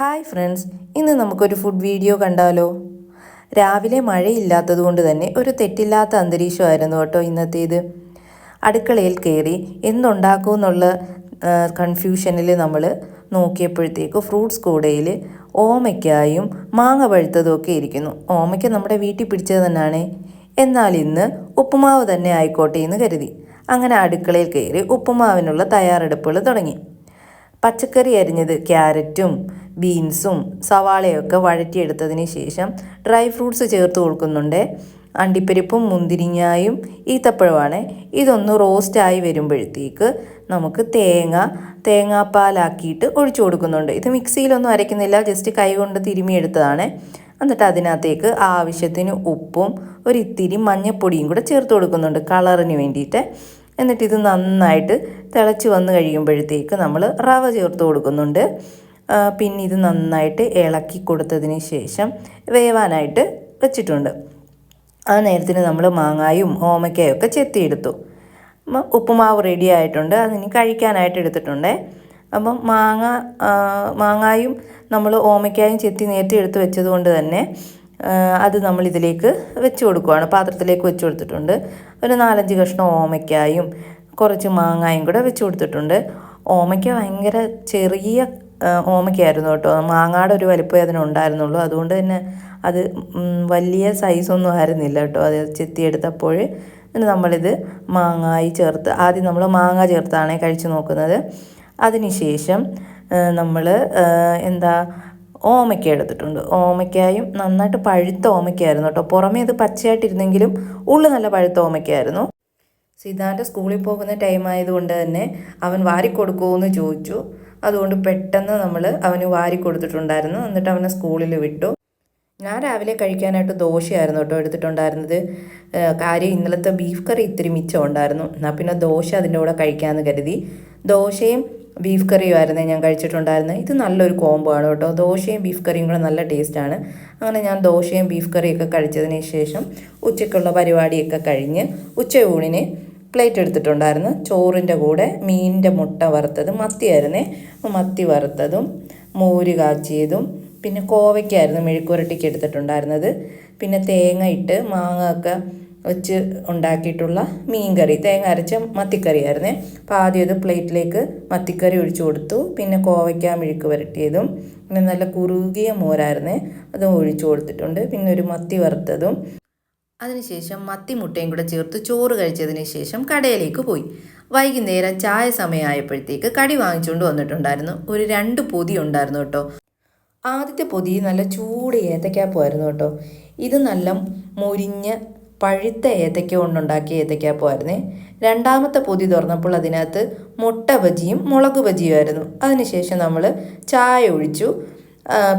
Hi friends ഇന്ന് നമുക്കൊരു food video കണ്ടാലോ? രാവിലെ മഴയില്ലാത്തതുകൊണ്ട് തന്നെ ഒരു തെറ്റില്ലാത്ത അന്തരീക്ഷമായിരുന്നു കേട്ടോ ഇന്നത്തേത്. അടുക്കളയിൽ കയറി എന്തുണ്ടാക്കും എന്നുള്ള കൺഫ്യൂഷനിൽ നമ്മൾ നോക്കിയപ്പോഴത്തേക്ക് ഫ്രൂട്ട്സ് കൂടയിൽ ഓമയ്ക്കായും മാങ്ങ പഴുത്തതും ഒക്കെ ഇരിക്കുന്നു. ഓമയ്ക്ക നമ്മുടെ വീട്ടിൽ പിടിച്ചത് തന്നെയാണ് എന്നാൽ ഇന്ന് ഉപ്പുമാവ് തന്നെ ആയിക്കോട്ടെ എന്ന് കരുതി. അങ്ങനെ അടുക്കളയിൽ കയറി ഉപ്പുമാവിനുള്ള തയ്യാറെടുപ്പുകൾ തുടങ്ങി. പച്ചക്കറി അരിഞ്ഞത് ക്യാരറ്റും ബീൻസും സവാളയൊക്കെ വഴറ്റിയെടുത്തതിന് ശേഷം ഡ്രൈ ഫ്രൂട്ട്സ് ചേർത്ത് കൊടുക്കുന്നുണ്ട്. അണ്ടിപ്പരിപ്പും മുന്തിരിങ്ങായും ഈത്തപ്പഴമാണ് ഇതൊന്ന് റോസ്റ്റായി വരുമ്പോഴത്തേക്ക് നമുക്ക് തേങ്ങ തേങ്ങാപ്പാലാക്കിയിട്ട് ഒഴിച്ചു കൊടുക്കുന്നുണ്ട്. ഇത് മിക്സിയിലൊന്നും അരയ്ക്കുന്നില്ല ജസ്റ്റ് കൈകൊണ്ട് തിരുമിയെടുത്തതാണ് എന്നിട്ട് അതിനകത്തേക്ക് ആവശ്യത്തിന് ഉപ്പും ഒരു ഇത്തിരി മഞ്ഞൾപ്പൊടിയും കൂടെ ചേർത്ത് കൊടുക്കുന്നുണ്ട് കളറിന് വേണ്ടിയിട്ട്. എന്നിട്ട് ഇത് നന്നായിട്ട് തിളച്ച് വന്ന് കഴിയുമ്പോഴത്തേക്ക് നമ്മൾ റവ ചേർത്ത് കൊടുക്കുന്നുണ്ട്. പിന്നെ ഇത് നന്നായിട്ട് ഇളക്കി കൊടുത്തതിന് ശേഷം വേവാനായിട്ട് വെച്ചിട്ടുണ്ട്. ആ നേരത്തിന് നമ്മൾ മാങ്ങായും ഓമയ്ക്കായും ഒക്കെ ചെത്തിയെടുത്തു. അപ്പം ഉപ്പുമാവ് റെഡി ആയിട്ടുണ്ട്. അതിന് കഴിക്കാനായിട്ട് എടുത്തിട്ടുണ്ട്. അപ്പം മാങ്ങ മാങ്ങായും നമ്മൾ ഓമയ്ക്കായും ചെത്തി നേരത്തെ എടുത്ത് വെച്ചത് കൊണ്ട് തന്നെ അത് നമ്മൾ ഇതിലേക്ക് വെച്ച് കൊടുക്കുവാണ്. പാത്രത്തിലേക്ക് വെച്ച് കൊടുത്തിട്ടുണ്ട്. ഒരു നാലഞ്ച് കഷ്ണം ഓമയ്ക്കായും കുറച്ച് മാങ്ങായും കൂടെ വെച്ച് കൊടുത്തിട്ടുണ്ട്. ഓമയ്ക്ക ഭയങ്കര ചെറിയ ഓമയ്ക്കായിരുന്നു കേട്ടോ. മാങ്ങാടെ ഒരു വലിപ്പമേ അതിനുണ്ടായിരുന്നുള്ളൂ അതുകൊണ്ട് തന്നെ അത് വലിയ സൈസൊന്നും ആയിരുന്നില്ല കേട്ടോ. അത് ചെത്തിയെടുത്തപ്പോൾ പിന്നെ നമ്മളിത് മാങ്ങായി ചേർത്ത് ആദ്യം നമ്മൾ മാങ്ങ ചേർത്താണ് കഴിച്ചു നോക്കുന്നത്. അതിനുശേഷം നമ്മൾ എന്താ ഓമയ്ക്ക എടുത്തിട്ടുണ്ട്. ഓമയ്ക്കായും നന്നായിട്ട് പഴുത്ത ഓമയ്ക്കായിരുന്നു കേട്ടോ. പുറമേ അത് പച്ചയായിട്ടിരുന്നെങ്കിലും ഉള്ളു നല്ല പഴുത്ത ഓമയ്ക്കായിരുന്നു. സിദ്ധാന്റെ സ്കൂളിൽ പോകുന്ന ടൈം ആയതുകൊണ്ട് തന്നെ അവൻ വാരിക്കൊടുക്കുമെന്ന് ചോദിച്ചു. അതുകൊണ്ട് പെട്ടെന്ന് നമ്മൾ അവന് വാരി കൊടുത്തിട്ടുണ്ടായിരുന്നു എന്നിട്ട് അവനെ സ്കൂളിൽ വിട്ടു. ഞാൻ രാവിലെ കഴിക്കാനായിട്ട് ദോശയായിരുന്നു കേട്ടോ എടുത്തിട്ടുണ്ടായിരുന്നത്. കാര്യം ഇന്നലത്തെ ബീഫ് കറി ഇത്തിരി മിച്ചം ഉണ്ടായിരുന്നു എന്നാൽ പിന്നെ ദോശ അതിന്റെ കൂടെ കഴിക്കാമെന്ന് കരുതി. ദോശയും ബീഫ് കറിയും ആയിരുന്നേ ഞാൻ കഴിച്ചിട്ടുണ്ടായിരുന്നത്. ഇത് നല്ലൊരു കോംബോ ആണ് കേട്ടോ. ദോശയും ബീഫ് കറിയും കൂടെ നല്ല ടേസ്റ്റാണ്. അങ്ങനെ ഞാൻ ദോശയും ബീഫ് കറിയൊക്കെ കഴിച്ചതിന് ശേഷം ഉച്ചയ്ക്കുള്ള പരിപാടിയൊക്കെ കഴിഞ്ഞ് ഉച്ചയൂണിന് പ്ലേറ്റ് എടുത്തിട്ടുണ്ടായിരുന്നു. ചോറിന്റെ കൂടെ മീനിന്റെ മുട്ട വറുത്തത് മത്തിയായിരുന്നേ മത്തി വറുത്തതും മോര് കാച്ചിയതും പിന്നെ കോവയ്ക്കായിരുന്നു മെഴുക്കുരട്ടിക്ക് എടുത്തിട്ടുണ്ടായിരുന്നത്. പിന്നെ തേങ്ങ ഇട്ട് മാങ്ങ ഒക്കെ വെച്ച് ഉണ്ടാക്കിയിട്ടുള്ള മീൻകറി. തേങ്ങ അരച്ച മത്തിക്കറിയായിരുന്നേ. അപ്പോൾ ആദ്യം ഇത് പ്ലേറ്റിലേക്ക് മത്തിക്കറി ഒഴിച്ചു കൊടുത്തു. പിന്നെ കോവയ്ക്ക മെഴുക്ക് വരട്ടിയതും പിന്നെ നല്ല കുറുകിയ മോരായിരുന്നേ അതും ഒഴിച്ചു കൊടുത്തിട്ടുണ്ട്. പിന്നെ ഒരു മത്തി വറുത്തതും. അതിനുശേഷം മത്തി മുട്ടയും കൂടെ ചേർത്ത് ചോറ് കഴിച്ചതിന് ശേഷം കടയിലേക്ക് പോയി. വൈകുന്നേരം ചായ സമയമായപ്പോഴത്തേക്ക് കടി വാങ്ങിച്ചുകൊണ്ട് വന്നിട്ടുണ്ടായിരുന്നു. ഒരു രണ്ട് പൊതി ഉണ്ടായിരുന്നു കേട്ടോ. ആദ്യത്തെ പൊതി നല്ല ചൂട് ഏത്തക്കാപ്പമായിരുന്നു കേട്ടോ. ഇത് നല്ല മൊരിഞ്ഞ പഴുത്ത ഏത്തയ്ക്ക കൊണ്ടുണ്ടാക്കിയ ഏത്തയ്ക്കാപ്പമായിരുന്നേ രണ്ടാമത്തെ പൊതി തുറന്നപ്പോൾ അതിനകത്ത് മുട്ട ബജിയും മുളക് ബജിയുമായിരുന്നു അതിനുശേഷം നമ്മൾ ചായ ഒഴിച്ചു.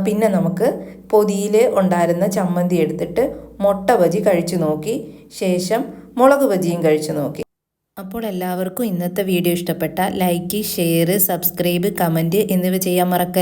പിന്നെ നമുക്ക് പൊതിയിൽ ഉണ്ടായിരുന്ന ചമ്മന്തി എടുത്തിട്ട് മുട്ട ബജി കഴിച്ചു നോക്കി. ശേഷം മുളക് ബജിയും കഴിച്ചു നോക്കി. അപ്പോൾ എല്ലാവർക്കും ഇന്നത്തെ വീഡിയോ ഇഷ്ടപ്പെട്ട ലൈക്ക് ഷെയർ സബ്സ്ക്രൈബ് കമന്റ് എന്നിവ ചെയ്യാൻ മറക്കല്ല.